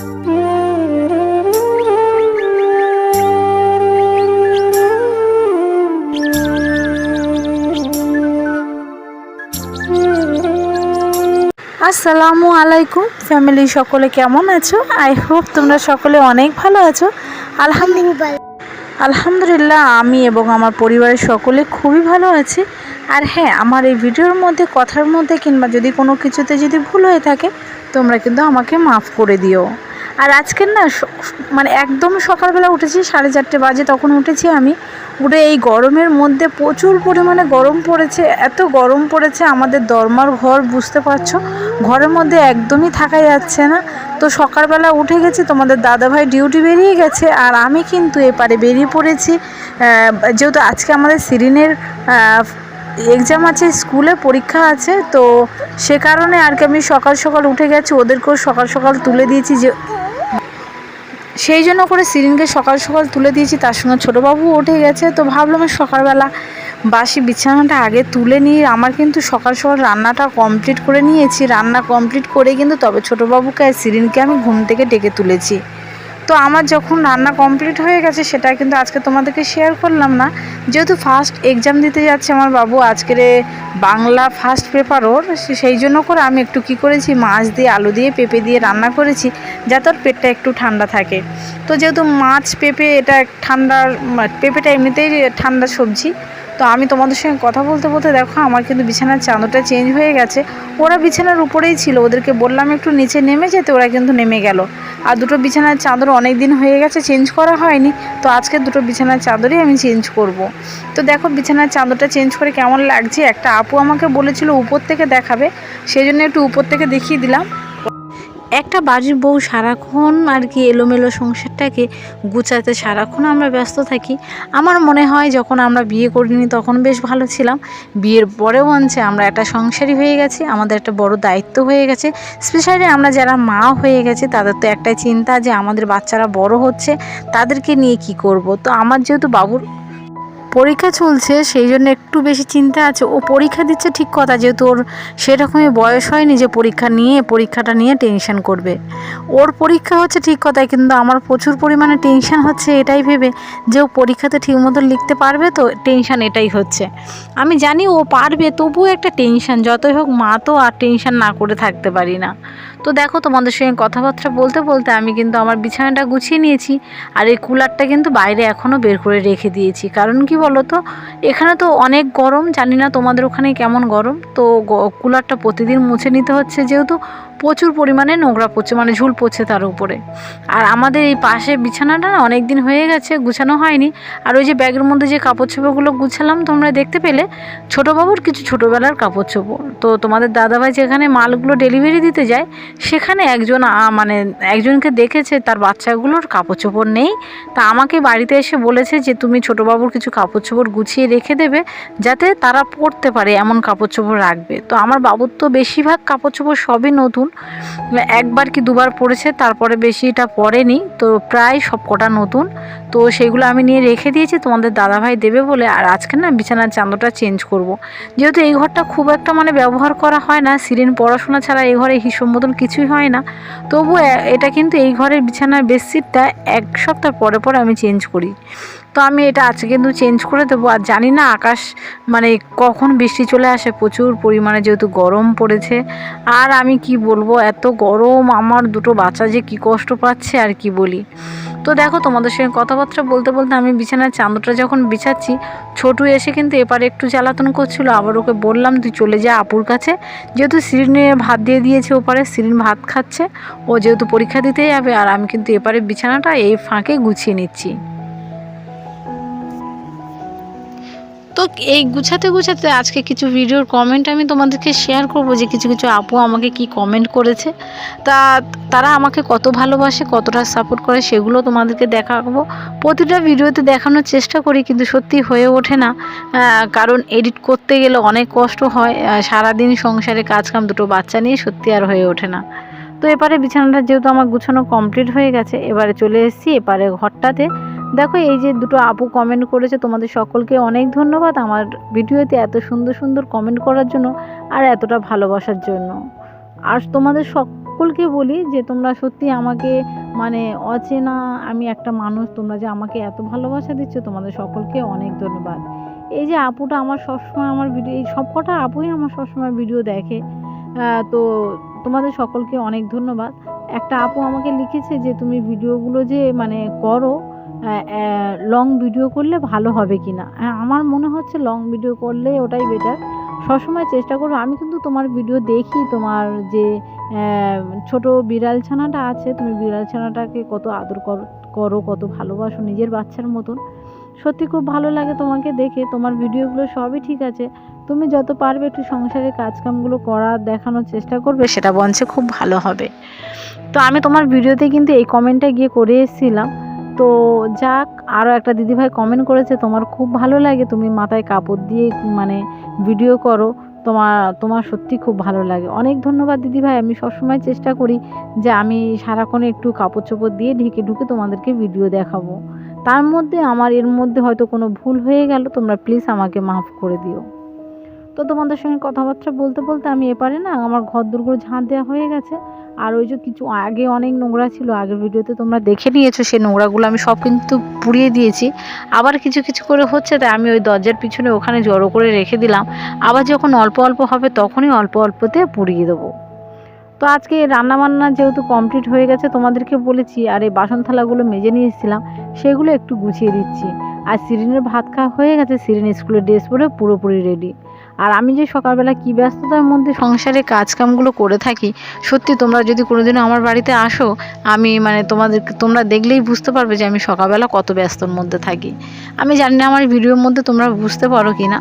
আসসালামু আলাইকুম ফ্যামিলি সকলে কেমন আছো? আই হোপ তোমরা সকলে অনেক ভালো আছো। আলহামদুলিল্লাহ। আলহামদুলিল্লাহ, আমি এবং আমার পরিবারের সকলে খুবই ভালো আছি। আর হ্যাঁ আমার এই ভিডিওর মধ্যে, কথার মধ্যে কিংবা যদি কোনো কিছুতে যদি ভুল হয়ে থাকে, তোমরা কিন্তু আমাকে মাফ করে দিও। আর আজকের না মানে একদম সকালবেলা উঠেছি, সাড়ে চারটে বাজে, তখন উঠেছি আমি। উঠে এই গরমের মধ্যে প্রচুর পরিমাণে গরম পড়েছে, এত গরম পড়েছে আমাদের দরমার ঘর, বুঝতে পারছ? ঘরের মধ্যে একদমই থাকা যাচ্ছে না। তো সকালবেলা উঠে গেছি, তোমাদের দাদাভাই ডিউটি বেরিয়ে গেছে, আর আমি কিন্তু এপারে বেরিয়ে পড়েছি। যেহেতু আজকে আমাদের সিরিনের এক্সাম আছে, স্কুলে পরীক্ষা আছে, তো সে কারণে আর কি আমি সকাল সকাল উঠে গেছি, ওদেরকেও সকাল সকাল তুলে দিয়েছি যে সেই জন্য করে সিরিনকে সকাল সকাল তুলে দিয়েছি, তার সঙ্গে ছোটোবাবু উঠে গেছে। তো ভাবলাম সকালবেলা বাসি বিছানাটা আগে তুলে নিয়ে আমার কিন্তু সকাল সকাল রান্নাটা কমপ্লিট করে নিয়েছি। রান্না কমপ্লিট করে কিন্তু তবে ছোটোবাবুকে আর সিরিনকে আমি ঘুম থেকে ডেকে তুলেছি। তো আমার যখন রান্না কমপ্লিট হয়ে গেছে, সেটা কিন্তু আজকে তোমাদেরকে শেয়ার করলাম না। যেহেতু ফার্স্ট এক্সাম দিতে যাচ্ছে আমার বাবু, আজকের বাংলা ফার্স্ট পেপার ওর সেই জন্য করে আমি একটু কি করেছি, মাছ দিয়ে আলু দিয়ে পেঁপে দিয়ে রান্না করেছি, যাতে ওর পেটটা একটু ঠান্ডা থাকে। তো যেহেতু মাছ, পেঁপে এটা ঠান্ডার, পেঁপেটা এমনিতেই ঠান্ডা সবজি তো আমি তোমাদের সঙ্গে কথা বলতে বলতে দেখো, আমার কিন্তু বিছানার চাদরটা চেঞ্জ হয়ে গেছে। ওরা বিছানার উপরেই ছিল, ওদেরকে বললাম একটু নিচে নেমে যেতে, ওরা কিন্তু নেমে গেল। আর দুটো বিছানার চাদর অনেক দিন হয়ে গেছে চেঞ্জ করা হয়নি, তো আজকে দুটো বিছানার চাদরই আমি চেঞ্জ করব। তো দেখো, বিছানার চাদরটা চেঞ্জ করে কেমন লাগছে? একটা আপু আমাকে বলেছিল উপর থেকে দেখাবে, সেই জন্য একটু উপর থেকে দেখিয়ে দিলাম। একটা বাড়ির বউ সারাক্ষণ আর কি এলোমেলো সংসারটাকে গুছাতে, সারাক্ষণ আমরা ব্যস্ত থাকি। আমার মনে হয় যখন আমরা বিয়ে করিনি তখন বেশ ভালো ছিলাম। বিয়ের পরেও আনছে, আমরা একটা সংসারী হয়ে গেছি, আমাদের একটা বড় দায়িত্ব হয়ে গেছে। স্পেশালি আমরা যারা মা হয়ে গেছে, তাদের তো একটাই চিন্তা যে আমাদের বাচ্চারা বড় হচ্ছে, তাদেরকে নিয়ে কি করব? তো আমার যেহেতু বাবুর পরীক্ষা চলছে, সেই জন্য একটু বেশি চিন্তা আছে। ও পরীক্ষা দিচ্ছে ঠিক কথা, যেহেতু ওর সেরকমই বয়স হয়নি যে পরীক্ষা নিয়ে, পরীক্ষাটা নিয়ে টেনশন করবে। ওর পরীক্ষা হচ্ছে ঠিক কথাই, কিন্তু আমার প্রচুর পরিমাণে টেনশন হচ্ছে এটাই ভেবে যে ও পরীক্ষাতে ঠিক মতো লিখতে পারবে তো টেনশন এটাই হচ্ছে। আমি জানি ও পারবে, তবুও একটা টেনশন যতই হোক মা তো আর টেনশন না করে থাকতে পারি না। তো দেখো তোমাদের সঙ্গে কথাবার্তা বলতে বলতে আমি কিন্তু আমার বিছানাটা গুছিয়ে নিয়েছি আর এই কুলারটা কিন্তু বাইরে এখনও বের করে রেখে দিয়েছি। কারণ কি বলো তো এখানে তো অনেক গরম, জানি না তোমাদের ওখানে কেমন গরম। তো কুলারটা প্রতিদিন মুছে নিতে হচ্ছে যেহেতু প্রচুর পরিমাণে নোংরা পড়ছে মানে ঝুল পড়ছে তার উপরে। আর আমাদের এই পাশে বিছানাটা না অনেক দিন হয়ে গেছে, গুছানো হয়নি। আর ওই যে ব্যাগের মধ্যে যে কাপড় চোপড়গুলো গুছালাম, তোমরা দেখতে পেলে ছোটো বাবুর কিছু ছোটোবেলার কাপড় চোপড় তো তোমাদের দাদাভাই যেখানে মালগুলো ডেলিভারি দিতে যায় সেখানে একজন মানে একজনকে দেখেছে, তার বাচ্চাগুলোর কাপড় চোপড় নেই। তা আমাকে বাড়িতে এসে বলেছে যে, তুমি ছোটো বাবুর কিছু কাপড় চোপড় গুছিয়ে রেখে দেবে, যাতে তারা পরতে পারে এমন কাপড় চোপড় রাখবে। তো আমার বাবুর তো বেশিরভাগ কাপড় চোপড় সবই নতুন। একবার কি দুবার পরেছে, তারপরে বেশিটা পরেনি। তো প্রায় সব কটা নতুন। তো সেগুলো আমি নিয়ে রেখে দিয়েছি, তোমাদের দাদাভাই দেবে বলে। আর আজকে না বিছানার চাদরটা চেঞ্জ করব। যেহেতু এই ঘরটা খুব একটা মানে ব্যবহার করা হয় না, সিরিন পড়াশোনা ছাড়া এই ঘরে হিসেব মতন কিছুই হয় না। তবু এটা কিন্তু এই ঘরের বিছানার বেডশিটটা এক সপ্তাহ পরে পরে আমি চেঞ্জ করি। তো আমি এটা আজকে কিন্তু চেঞ্জ করে দেবো। আর জানি না আকাশ মানে কখন বৃষ্টি চলে আসে, প্রচুর পরিমাণে যেহেতু গরম পড়েছে। আর আমি কি বলব, এত গরম, আমার দুটো বাচ্চা যে কি কষ্ট পাচ্ছে আর কি বলি। তো দেখো, তোমাদের সঙ্গে কথাবার্তা বলতে বলতে আমি বিছানার চাঁদটা যখন বিছাচ্ছি, ছোটু এসে কিন্তু এপারে একটু জ্বালাতন করছিল। আবার ওকে বললাম, তুই চলে যা আপুর কাছে। যেহেতু সিরিনে ভাত দিয়ে দিয়েছে ওপারে সিরিন ভাত খাচ্ছে। ও যেহেতু পরীক্ষা দিতে যাবে, আর আমি কিন্তু এপারে বিছানাটা এই ফাঁকে গুছিয়ে নিচ্ছি। তো এই গুছাতে গুছাতে আজকে কিছু ভিডিওর কমেন্ট আমি তোমাদেরকে শেয়ার করব যে কিছু কিছু আপু আমাকে কি কমেন্ট করেছে। তা তারা আমাকে কত ভালোবাসে, কতটা সাপোর্ট করে সেগুলো তোমাদেরকে দেখাবো। প্রতিটা ভিডিওতে দেখানোর চেষ্টা করি কিন্তু সত্যি হয়ে ওঠে না। কারণ এডিট করতে গেলে অনেক কষ্ট হয়। সারাদিন সংসারে কাজকাম দুটো বাচ্চা নিয়ে সত্যি আর হয়ে ওঠে না। তো এবারে বিছানাটা যেহেতু আমার গুছানো কমপ্লিট হয়ে গেছে, এবারে চলে এসেছি এবারে ঘরটাতে। দেখো, এই যে দুটো আপু কমেন্ট করেছে, তোমাদের সকলকে অনেক ধন্যবাদ আমার ভিডিওতে এত সুন্দর সুন্দর কমেন্ট করার জন্য আর এতটা ভালোবাসার জন্য। আর তোমাদের সকলকে বলি যে, তোমরা সত্যি আমাকে মানে অচেনা, আমি একটা মানুষ, তোমরা যে আমাকে এত ভালোবাসা দিচ্ছ, তোমাদের সকলকে অনেক ধন্যবাদ। এই যে আপুটা আমার সবসময় আমার ভিডিও এই সব কটা আপুই আমার সবসময় ভিডিও দেখে। তো তোমাদের সকলকে অনেক ধন্যবাদ। একটা আপু আমাকে লিখেছে যে, তুমি ভিডিওগুলো যে মানে করো লং ভিডিও করলে ভালো হবে কি না হ্যাঁ, আমার মনে হচ্ছে লং ভিডিও করলে ওটাই বেটার সবসময় চেষ্টা করো আমি কিন্তু তোমার ভিডিও দেখি তোমার যে ছোট বিড়াল ছানাটা আছে তুমি বিড়াল ছানাটাকে কত আদর করো করো কত ভালোবাসো নিজের বাচ্চার মতন। সত্যি খুব ভালো লাগে তোমাকে দেখে তোমার ভিডিওগুলো সবই ঠিক আছে। তুমি যত পারবে একটু সংসারের কাজকামগুলো করার দেখানোর চেষ্টা করবে সেটা বঞ্চে খুব ভালো হবে। তো আমি তোমার ভিডিওতে কিন্তু এই কমেন্টটা গিয়ে করে এসেছিলাম। তো যাক আরও একটা দিদিভাই কমেন্ট করেছে, তোমার খুব ভালো লাগে, তুমি মাথায় কাপড় দিয়ে মানে ভিডিও করো, তোমার তোমার সত্যি খুব ভালো লাগে। অনেক ধন্যবাদ দিদিভাই, আমি সবসময় চেষ্টা করি যে আমি সারাক্ষণ একটু কাপড় চোপড় দিয়ে ঢেকে ঢুকে তোমাদেরকে ভিডিও দেখাবো। তার মধ্যে আমার, এর মধ্যে হয়তো কোনো ভুল হয়ে গেল, তোমরা প্লিজ আমাকে মাফ করে দিও। তো তোমাদের সঙ্গে কথাবার্তা বলতে বলতে আমি এপারে না আমার ঘর দুর্গুলো ঝাঁট দেওয়া হয়ে গেছে। আর ওই যে কিছু আগে অনেক নোংরা ছিল, আগের ভিডিওতে তোমরা দেখে নিয়েছো সেই নোংরাগুলো আমি সব কিন্তু পুড়িয়ে দিয়েছি। আবার কিছু কিছু করে হচ্ছে তাই আমি ওই দরজার পিছনে ওখানে জড়ো করে রেখে দিলাম। আবার যখন অল্প অল্প হবে তখনই অল্প, অল্পতে পুড়িয়ে দেবো। তো আজকে রান্নাবান্না যেহেতু কমপ্লিট হয়ে গেছে, তোমাদেরকে বলেছি আর এই বাসন থালাগুলো মেজে নিয়ে এসেছিলাম সেগুলো একটু গুছিয়ে দিচ্ছি। আর সিরিনের ভাত খাওয়া হয়ে গেছে, সিরিন স্কুলের ড্রেস পরে পুরোপুরি রেডি আর আমি যে সকালবেলা কী ব্যস্ততার মধ্যে সংসারে কাজকামগুলো করে থাকি, সত্যি তোমরা যদি কোনোদিনও আমার বাড়িতে আসো, আমি মানে তোমাদের, তোমরা দেখলেই বুঝতে পারবে যে আমি সকালবেলা কত ব্যস্তর মধ্যে থাকি। আমি জানি না আমার ভিডিওর মধ্যে তোমরা বুঝতে পারো কি না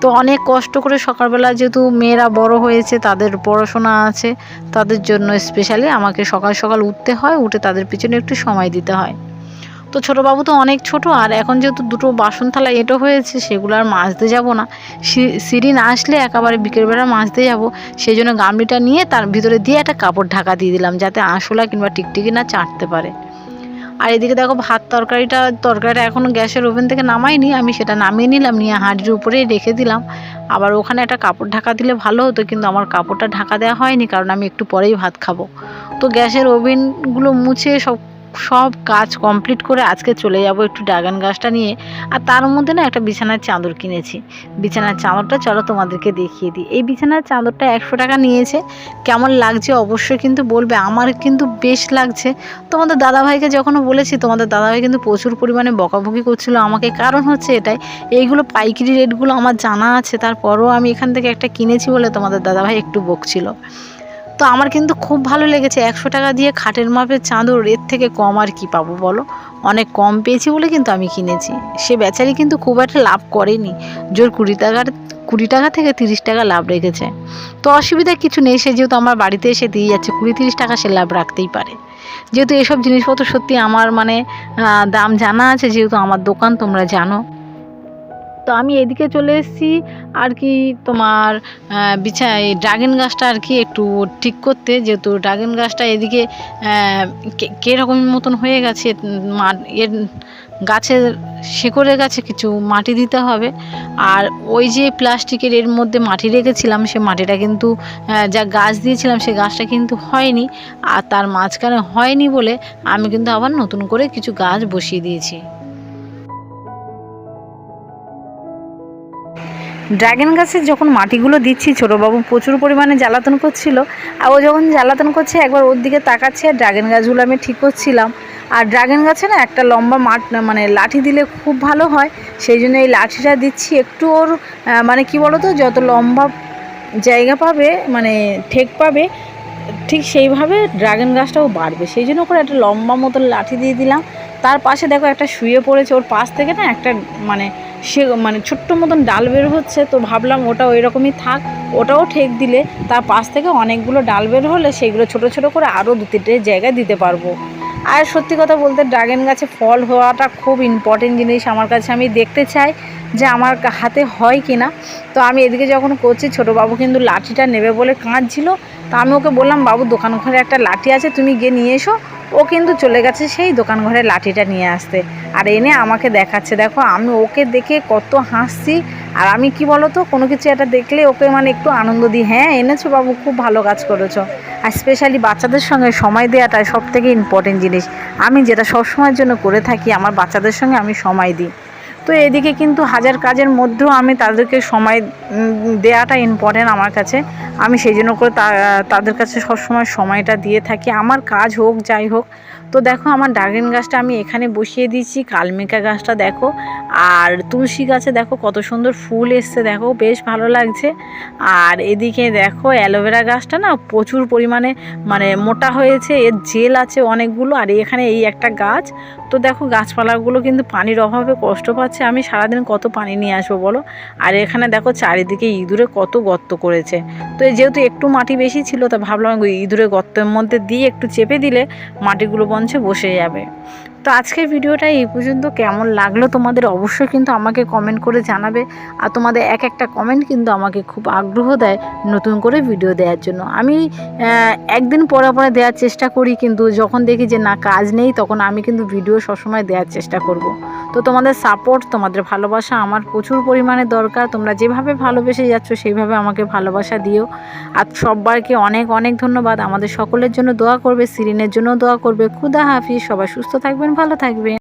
তো অনেক কষ্ট করে সকালবেলা যেহেতু মেয়েরা বড় হয়েছে, তাদের পড়াশোনা আছে, তাদের জন্য স্পেশালি আমাকে সকাল সকাল উঠতে হয়, উঠে তাদের পিছনে একটু সময় দিতে হয়। তো ছোটো বাবু তো অনেক ছোট, আর এখন যেহেতু দুটো বাসন থালা এঁটো হয়েছে, সেগুলো আর মাজতে যাব না। সিরিন আসলে একেবারে বিকেলবেলা মাজতে যাব। সেই জন্য গামলিটা নিয়ে তার ভিতরে দিয়ে একটা কাপড় ঢাকা দিয়ে দিলাম, যাতে আঁশলা কিংবা টিকটিকি না চাটতে পারে। আর এদিকে দেখো ভাত তরকারিটা তরকারিটা এখনও গ্যাসের ওভেন থেকে নামাইনি আমি সেটা নামিয়ে নিলাম, নিয়ে হাঁড়ির উপরেই রেখে দিলাম। আবার ওখানে একটা কাপড় ঢাকা দিলে ভালো হতো, কিন্তু আমার কাপড়টা ঢাকা দেওয়া হয়নি, কারণ আমি একটু পরেই ভাত খাব। তো গ্যাসের ওভেনগুলো মুছে সব সব কাজ কমপ্লিট করে আজকে চলে যাব একটু ড্রাগন গাছটা নিয়ে। আর তার মধ্যে না একটা বিছানার চাদর কিনেছি। বিছানার চাদরটা চলো তোমাদেরকে দেখিয়ে দিই। এই বিছানার চাদরটা একশো টাকা নিয়েছে। কেমন লাগছে অবশ্যই কিন্তু বলবে। আমার কিন্তু বেশ লাগছে। তোমাদের দাদাভাইকে যখনও বলেছি, তোমাদের দাদাভাই কিন্তু প্রচুর পরিমাণে বকাবকি করছিল। আমাকে কারণ হচ্ছে এটাই। এইগুলো পাইকারি রেটগুলো আমার জানা আছে। তারপরও আমি এখান থেকে একটা কিনেছি বলে তোমাদের দাদাভাই একটু বকছিল। তো আমার কিন্তু খুব ভালো লেগেছে। একশো টাকা দিয়ে খাটের মাপের চাঁদর, এর থেকে কম আর কি পাবো বলো? অনেক কম পেয়েছি বলে কিন্তু আমি কিনেছি। সে বেচারি কিন্তু খুব একটা লাভ করেনি। জোর কুড়ি টাকার কুড়ি টাকা থেকে তিরিশ টাকা লাভ রেখেছে। তো অসুবিধা কিছু নেই, সে যেহেতু আমার বাড়িতে এসে দিয়ে যাচ্ছে, কুড়ি তিরিশ টাকা সে লাভ রাখতেই পারে। যেহেতু এসব জিনিসপত্র সত্যি আমার মানে দাম জানা আছে, যেহেতু আমার দোকান তোমরা জানো। তো আমি এদিকে চলে এসেছি, আর কি তোমার বিছা এই ড্রাগন গাছটা আর কি একটু ঠিক করতে, যেহেতু ড্রাগন গাছটা এদিকে কীরকম মতন হয়ে গেছে এর গাছের শিকড়ের গাছে কিছু মাটি দিতে হবে। আর ওই যে প্লাস্টিকের এর মধ্যে মাটি রেখেছিলাম, সে মাটিটা কিন্তু যা গাছ দিয়েছিলাম, সে গাছটা কিন্তু হয়নি। আর তার মাঝখানে হয়নি বলে আমি কিন্তু আবার নতুন করে কিছু গাছ বসিয়ে দিয়েছি। ড্রাগন গাছে যখন মাটিগুলো দিচ্ছি, ছোটোবাবু প্রচুর পরিমাণে জ্বালাতন করছিল। আর ও যখন জ্বালাতন করছে, একবার ওর দিকে তাকাচ্ছে, আর ড্রাগন গাছগুলো আমি ঠিক করছিলাম। আর ড্রাগন গাছে না একটা লম্বা মাঠ মানে লাঠি দিলে খুব ভালো হয়। সেই জন্য এই লাঠিটা দিচ্ছি। একটু ওর মানে কি বলো তো যত লম্বা জায়গা পাবে মানে ঠেক পাবে, ঠিক সেইভাবে ড্রাগন গাছটাও বাড়বে। সেই জন্য করে একটা লম্বা মতো লাঠি দিয়ে দিলাম। তার পাশে দেখো একটা শুয়ে পড়েছে। ওর পাশ থেকে না একটা মানে সে মানে ছোট্ট মতন ডাল বের হচ্ছে, তো ভাবলাম ওটা ওই রকমই থাক, ওটাও ঠেক দিলে তার পাশ থেকে অনেকগুলো ডাল বের হলে সেইগুলো ছোট ছোট করে আরও দু তিনটে জায়গায় দিতে পারব। আর সত্যি কথা বলতে ড্রাগন গাছে ফল হওয়াটা খুব ইম্পর্টেন্ট জিনিস আমার কাছে। আমি দেখতে চাই যে আমার হাতে হয় কি না তো আমি এদিকে যখন করছি ছোটো বাবু কিন্তু লাঠিটা নেবে বলে কাঁদছিল। তো আমি ওকে বললাম, বাবু দোকান ঘরে একটা লাঠি আছে, তুমি গিয়ে নিয়ে এসো। ও কিন্তু চলে গেছে সেই দোকান ঘরে লাঠিটা নিয়ে আসতে। আর এনে আমাকে দেখাচ্ছে, দেখো, আমি ওকে দেখে কত হাসছি। আর আমি কি বলো তো কোনো কিছু একটা দেখলে ওকে মানে একটু আনন্দ দিই। হ্যাঁ এনেছো বাবু, খুব ভালো কাজ করেছ। আর স্পেশালি বাচ্চাদের সঙ্গে সময় দেওয়াটা সব থেকে ইম্পর্টেন্ট জিনিস। আমি যেটা সবসময়ের জন্য করে থাকি, আমার বাচ্চাদের সঙ্গে আমি সময় দিই। তো এদিকে কিন্তু হাজার কাজের মধ্যেও আমি তাদেরকে সময় দেওয়াটা ইম্পর্টেন্ট আমার কাছে। আমি সেই জন্য করে তাদের কাছে সবসময় সময়টা দিয়ে থাকি। আমার কাজ হোক, যাই হোক। তো দেখো আমার ড্রাগন গাছটা আমি এখানে বসিয়ে দিয়েছি, কালমেকা গাছটা দেখো। আর তুলসী গাছে দেখো কত সুন্দর ফুল এসছে, দেখো বেশ ভালো লাগছে। আর এদিকে দেখো অ্যালোভেরা গাছটা না প্রচুর পরিমাণে মানে মোটা হয়েছে, এর জেল আছে অনেকগুলো। আর এখানে এই একটা গাছ। তো দেখো গাছপালাগুলো কিন্তু পানির অভাবে কষ্ট পাচ্ছে। আমি সারাদিন কত পানি নিয়ে আসব বলো? আর এখানে দেখো চারিদিকে ইঁদুরে কত গর্ত করেছে। তো যেহেতু একটু মাটি বেশি ছিল, তা ভাবলাম ইঁদুরে গর্তের মধ্যে দিয়ে একটু চেপে দিলে মাটিগুলো বঞ্চে বসে যাবে। তো আজকের ভিডিওটা এই পর্যন্ত। কেমন লাগল তোমাদের অবশ্যই কিন্তু আমাকে কমেন্ট করে জানাবে। আর তোমাদের এক একটা কমেন্ট কিন্তু আমাকে খুব আগ্রহ দেয় নতুন করে ভিডিও দেওয়ার জন্য। আমি একদিন পরে পরে দেওয়ার চেষ্টা করি কিন্তু যখন দেখি যে না, কাজ নেই, তখন আমি কিন্তু ভিডিও সবসময় দেওয়ার চেষ্টা করব। তো তোমাদের সাপোর্ট তোমাদের ভালোবাসা আমার প্রচুর পরিমাণে দরকার। তোমরা যেভাবে ভালোবেসে যাচ্ছ, সেইভাবে আমাকে ভালোবাসা দিও। আর সবাইকে অনেক অনেক ধন্যবাদ। আমাদের সকলের জন্য দোয়া করবে সিরিনের জন্য দোয়া করবে। খুদা হাফিজ। সবাই সুস্থ থাকবেন ভালো থাকবেন।